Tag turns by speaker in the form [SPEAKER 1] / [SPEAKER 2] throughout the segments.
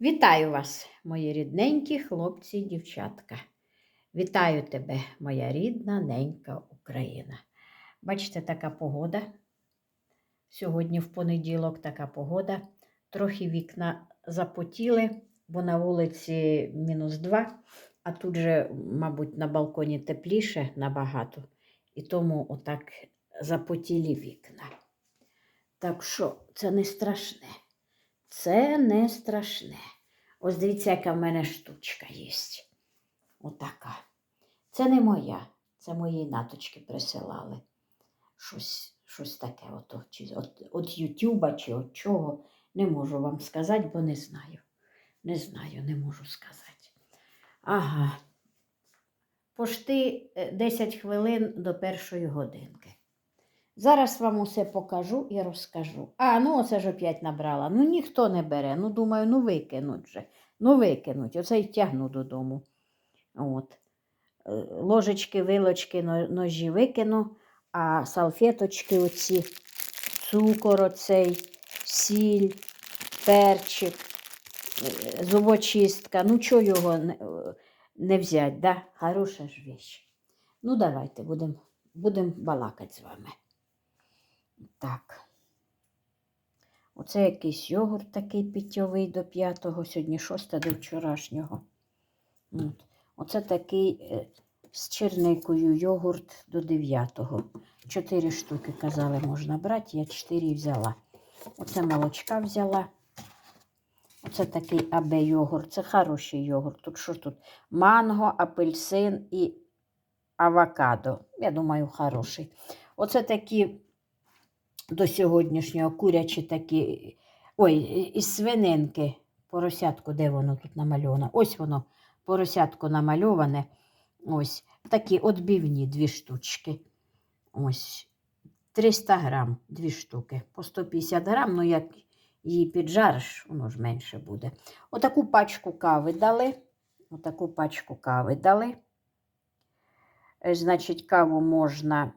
[SPEAKER 1] Вітаю вас, мої рідненькі хлопці і дівчатка. Вітаю тебе, моя рідна ненька Україна. Бачите, така погода. Сьогодні в понеділок така погода. Трохи вікна запотіли, бо на вулиці мінус два, а тут же, мабуть, на балконі тепліше набагато. І тому отак запотілі вікна. Так що це не страшне. Це не страшне. Ось дивіться, яка в мене штучка є. Отака. Це не моя, це моїй наточки присилали. Щось, щось таке, чи от, от Ютуба, чи от чого. Не можу вам сказати, бо не знаю. Не знаю, не можу сказати. Ага. Пошти е, 10 хвилин до першої годинки. Зараз вам усе покажу і розкажу. А, ну оце ж опять набрала. Ну ніхто не бере. Ну, думаю, ну викинуть же. Ну викинуть. Оце й тягну додому. От. Е, Ложечки, вилочки, ножі викину, а салфеточки оці, цукор оцей, сіль, перчик, е, зубочистка. Ну, чого його не, е, взяти, да? Хороша ж віч. Ну, давайте будемо будем балакати з вами. Так. Оце якийсь йогурт такий питьовий до п'ятого, сьогодні шосте до вчорашнього. От. Оце такий е, з черникою йогурт до дев'ятого. Чотири штуки, казали, можна брати, я чотири взяла. Оце молочка взяла. Оце такий АБ йогурт. Це хороший йогурт. Тут що тут? Манго, апельсин і авокадо. Я думаю, хороший. Оце такі до сьогоднішнього курячі такі. Ой, із свининки. Поросятку, де воно тут намальовано? Ось воно, поросятку намальоване. Ось такі отбивні дві штучки. Ось 300 грам, дві штуки. По 150 грам, ну як її піджариш, воно ж менше буде. Отаку пачку кави дали. Отаку пачку кави дали. Е, Значить, каву можна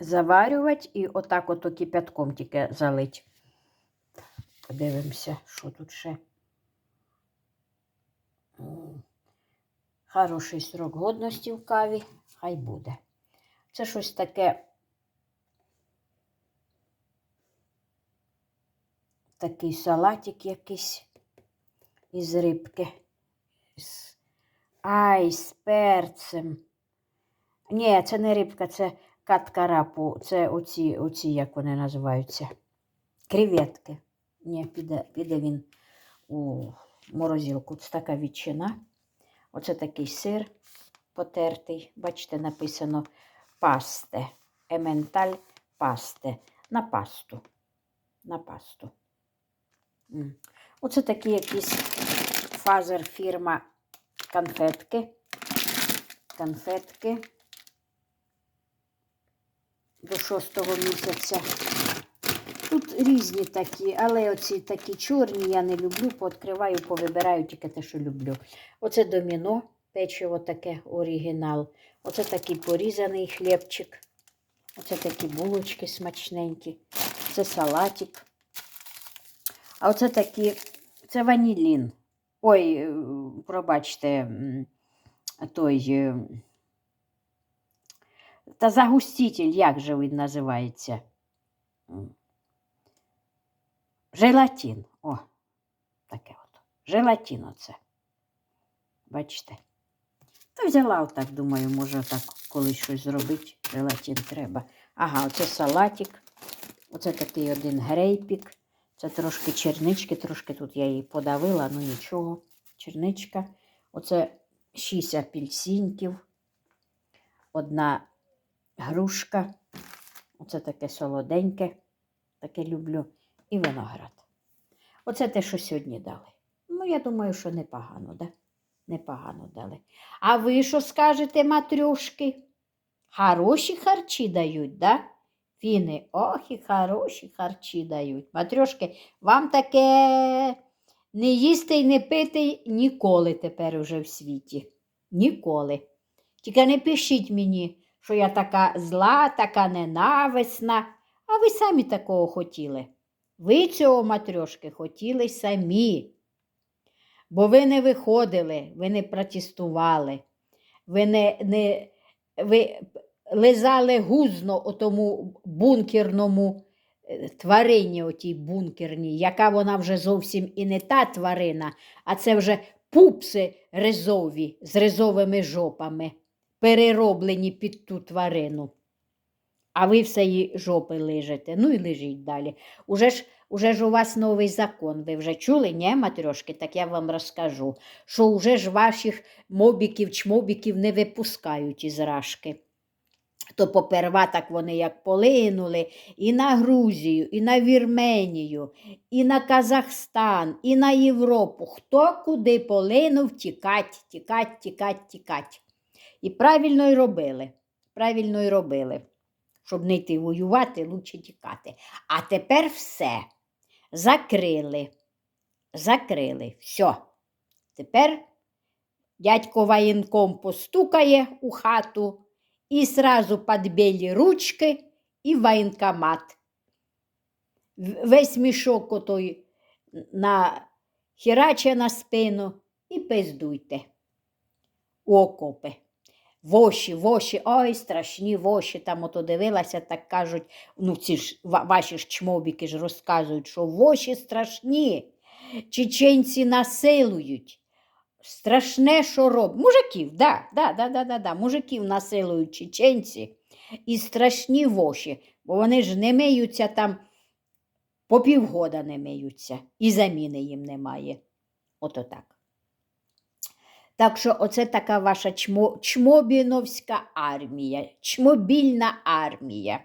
[SPEAKER 1] заварювати і отак ото кипятком тільки залить. Подивимося, що тут ще. Хороший срок годності в каві, хай буде. Це щось таке. Такий салатик якийсь із рибки. Ай, з перцем. Ні, це не рибка, це каткарапу. Це оці, оці, як вони називаються. Креветки. Ні, піде, піде він у морозилку. Це така ветчина. Оце такий сир потертий. Бачите, написано пасте. Ементаль пасте. На пасту. На пасту. Оце такі якісь фазер фірма конфетки. Конфетки до шостого місяця. Тут різні такі, але оці такі чорні я не люблю, пооткриваю, повибираю тільки те, що люблю. Оце доміно, печиво таке оригінал. Оце такий порізаний хлібчик. Оце такі булочки смачненькі. Це салатик. А оце такі, це ванілін. Ой, е, пробачте, той. Та загуститель, як же він називається? М. Желатин. О, таке от. Желатин оце. Бачите? Та взяла отак, думаю, може так колись щось зробити. Желатин треба. Ага, оце салатик. Оце такий один грейпік. Це трошки чернички, трошки тут я її подавила, ну нічого. Черничка. Оце шість апельсинків. Одна грушка. Оце таке солоденьке, таке люблю. І виноград. Оце те, що сьогодні дали. Ну, я думаю, що непогано, да? Непогано дали. А ви що скажете, матрюшки? Хороші харчі дають, да? Фіни, ох, і хороші харчі дають. Матрюшки, вам таке не їсти й не пити ніколи тепер уже в світі. Ніколи. Тільки не пишіть мені, що я така зла, така ненависна. А ви самі такого хотіли. Ви цього матрьошки хотіли самі. Бо ви не виходили, ви не протестували, ви не, не ви лизали гузно отому бункерному е, тварині, отій бункерній, яка вона вже зовсім і не та тварина, а це вже пупси ризові з ризовими жопами, перероблені під ту тварину. А ви все її жопи лижете. Ну і лежіть далі. Уже ж, уже ж у вас новий закон. Ви вже чули, ні, матрьошки? Так я вам розкажу, що вже ж ваших мобіків, чмобіків не випускають із рашки. То поперва так вони як полинули і на Грузію, і на Вірменію, і на Казахстан, і на Європу. Хто куди полинув, тікать, тікать, тікать, тікать. І правильно й робили. Правильно й робили. Щоб не йти воювати, лучше тікати. А тепер все. Закрили. Закрили. Все. Тепер дядько воєнком постукає у хату і сразу під білі ручки і воєнкомат. Весь мішок отой на хераче на спину і пиздуйте у окопи. Воші, воші, ой, страшні воші. Там ото дивилася, так кажуть, ну ці ж ваші ж чмобіки ж розказують, що воші страшні. Чеченці насилують. Страшне, що роблять. Мужиків, да, да, да, да, да, да. Мужиків насилують чеченці і страшні воші, бо вони ж не миються там по півгода не миються, і заміни їм немає. Ото так. Так що оце така ваша чмо, чмобіновська армія, чмобільна армія.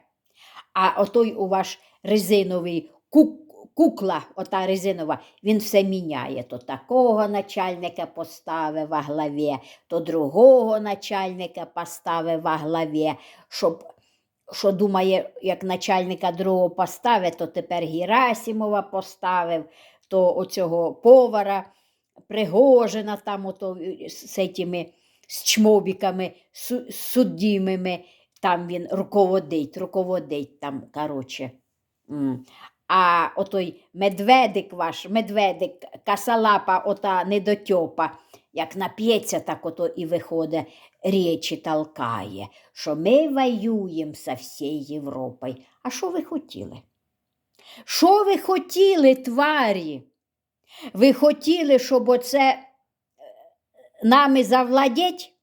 [SPEAKER 1] А отой у ваш резиновий ку- кукла, ота резинова, він все міняє. То такого начальника поставив во главі, то другого начальника поставив во главі, щоб, що думає, як начальника другого поставить, то тепер Герасимова поставив, то оцього повара. Пригожина там ото е, з, з цими з чмобіками, су, суддімими, там він руководить, руководить там, коротше. А отой медведик ваш, медведик, касалапа, ота недотьопа, як нап'ється, так ото і виходить, речі толкає, що ми воюємо со всією Європою. А що ви хотіли? Що ви хотіли, тварі? Ви хотіли, щоб оце е, нами завладіть?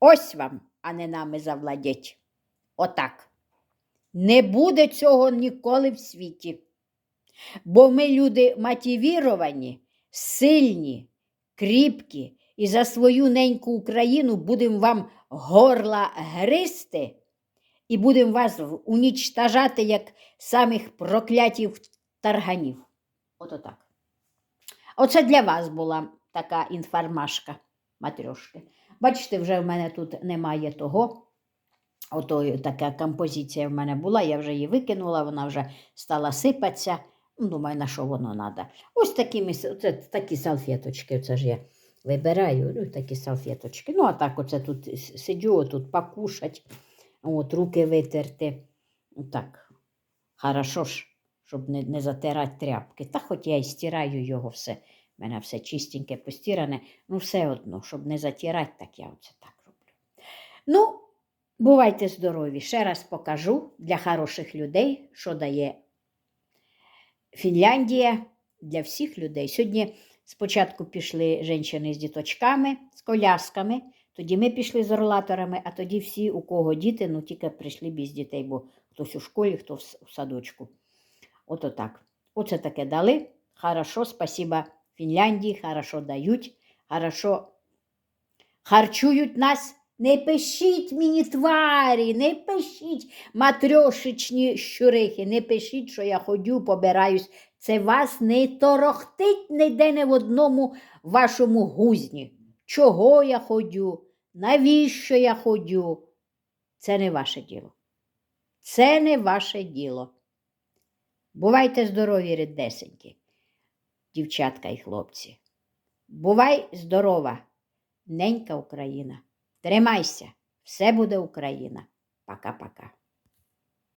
[SPEAKER 1] Ось вам, а не нами завладіть. Отак. Не буде цього ніколи в світі. Бо ми люди мотивіровані, сильні, кріпкі, і за свою неньку Україну будемо вам горла гристи і будемо вас унічтажати, як самих проклятів тарганів. Ото так. Оце для вас була така інформашка, матрьошки. Бачите, вже в мене тут немає того. Ото така композиція в мене була, я вже її викинула, вона вже стала сипатися. Думаю, на що воно треба. Ось такими, с- це, такі салфеточки, це ж я вибираю, ну, такі салфеточки. Ну, а так оце тут сидю, тут покушать, от, руки витерти. Так, хорошо ж, щоб не, не затирати тряпки. Та хоч я і стираю його все. У мене все чистеньке, постиране, ну все одно, щоб не затирати, так я оце так роблю. Ну, бувайте здорові. Ще раз покажу для хороших людей, що дає Фінляндія для всіх людей. Сьогодні спочатку пішли жінки з діточками, з колясками, тоді ми пішли з орлаторами, а тоді всі, у кого діти, ну тільки прийшли без дітей, бо хтось у школі, хто в с- в садочку. Ото так. Оце таке дали. Хорошо, спасіба Фінляндії, хорошо дають, хорошо харчують нас. Не пишіть мені тварі, не пишіть матрьошечні щурихи, не пишіть, що я ходю, побираюсь. Це вас не торохтить ніде не в одному вашому гузні. Чого я ходю? Навіщо я ходю? Це не ваше діло. Це не ваше діло. Бувайте здорові, рідесенькі, дівчатка і хлопці. Бувай здорова, ненька Україна. Тримайся, все буде Україна. Пока-пока.